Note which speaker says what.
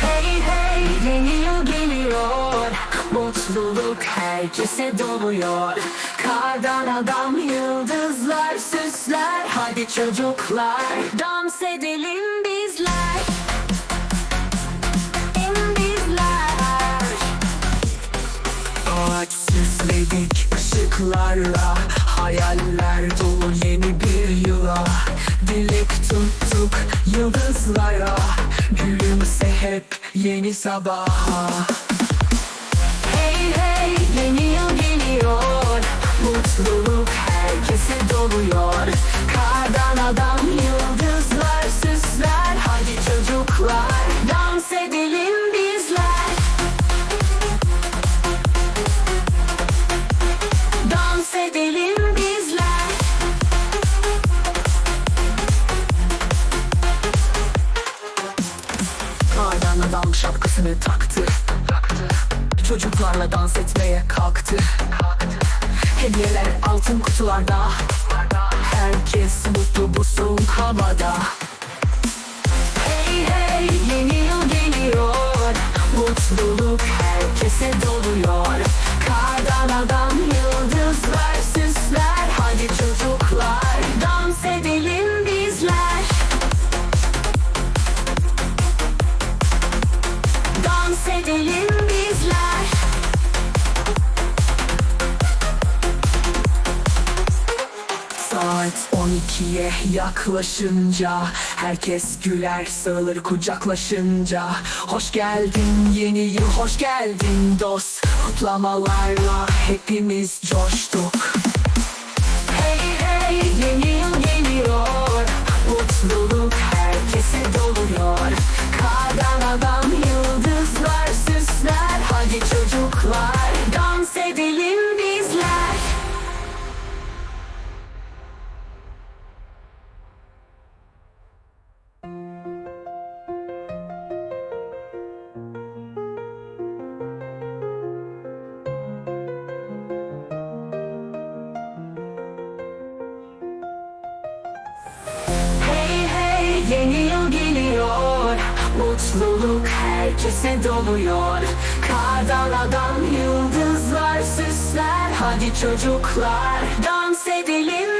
Speaker 1: Hey hey yeni yıl geliyor. Mutluluk herkese doluyor. Kardan adam yıldızlar süsler. Hadi çocuklar dans edelim bizler. Bizler. Ağaç süsledik ışıklarla Hayaller dolu Gülümse hep yeni sabaha. Hey hey yeni adam şapkasını taktı. Çocuklarla dans etmeye kalktı. Hediyeler altın kutularda. Herkes mutlu bu soğuk havada. Hey hey yeni yıl geliyor. Mutluluk herkese doluyor. Kardan adam yıldızlar süsler. Hadi çocuklar dans edelim 12'ye yaklaşınca Herkes güler sığılır kucaklaşınca. Hoş geldin yeni yıl hoş geldin dost. Kutlamalarla hepimiz coştuk. Hey hey yeni yıl geliyor. Mutluluk herkese doluyor. Kardan adam herkese doluyor. Kardan adam yıldızlar süsler Hadi çocuklar dans edelim